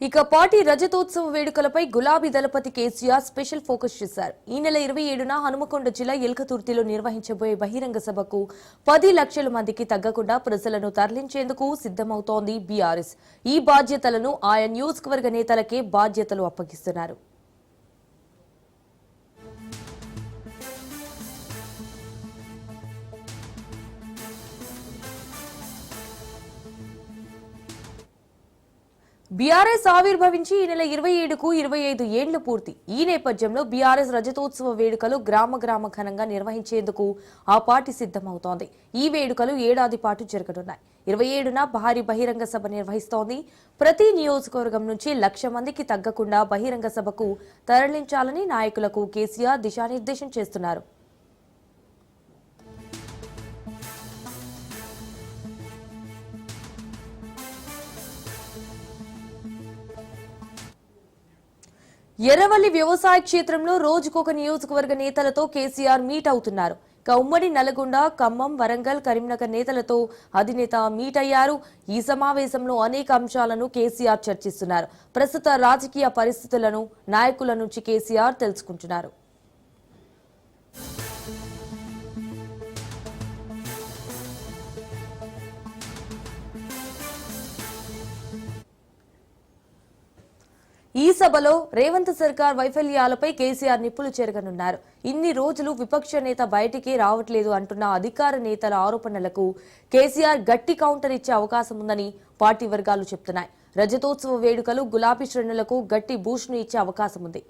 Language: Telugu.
ఇక పార్టీ రజతోత్సవ వేడుకలపై గులాబీ దళపతి కేసీఆర్ స్పెషల్ ఫోకస్ చేశారు. ఈ నెల ఇరవై ఏడున హనుమకొండ జిల్లా ఎల్కతుర్తిలో నిర్వహించబోయే బహిరంగ సభకు పది లక్షల మందికి తగ్గకుండా ప్రజలను తరలించేందుకు సిద్దమవుతోంది బీఆర్ఎస్. ఈ బాధ్యతలను ఆయా నియోజకవర్గ నేతలకే బాధ్యతలు అప్పగిస్తున్నారు. బీఆర్ఎస్ ఆవిర్భవించి ఈ నెల ఇరవై ఏడుకు ఇరవై ఐదు ఏండ్లు పూర్తి. ఈ నేపథ్యంలో బీఆర్ఎస్ రజతోత్సవ వేడుకలు గ్రామ గ్రామ ఘనంగా నిర్వహించేందుకు ఆ పార్టీ సిద్ధమవుతోంది. ఈ వేడుకలు ఏడాది పాటు జరగనున్నాయి. ఇరవై ఏడున భారీ బహిరంగ సభ నిర్వహిస్తోంది. ప్రతి నియోజకవర్గం నుంచి లక్ష మందికి తగ్గకుండా బహిరంగ సభకు తరలించాలని నాయకులకు కేసీఆర్ దిశానిర్దేశం చేస్తున్నారు. ఎర్రవల్లి వ్యవసాయ క్షేత్రంలో రోజుకొక నియోజకవర్గ నేతలతో కేసీఆర్ మీట్ అవుతున్నారు. ఇక ఉమ్మడి నల్గొండ ఖమ్మం వరంగల్ కరీంనగర్ నేతలతో అధినేత మీట్ అయ్యారు. ఈ సమావేశంలో అనేక అంశాలను కేసీఆర్ చర్చిస్తున్నారు. ప్రస్తుత రాజకీయ పరిస్థితులను నాయకుల నుంచి కేసీఆర్ తెలుసుకుంటున్నారు. ఈ సభలో రేవంత్ సర్కార్ వైఫల్యాలపై కేసీఆర్ నిప్పులు చేరగనున్నారు. ఇన్ని రోజులు విపక్ష నేత బయటికి రావట్లేదు అంటున్న అధికార నేతల ఆరోపణలకు కేసీఆర్ గట్టి కౌంటర్ ఇచ్చే అవకాశం ఉందని పార్టీ వర్గాలు చెప్తున్నాయి. రజతోత్సవ వేడుకలు గులాబీ శ్రేణులకు గట్టి బూస్ట్ను ఇచ్చే అవకాశం ఉంది.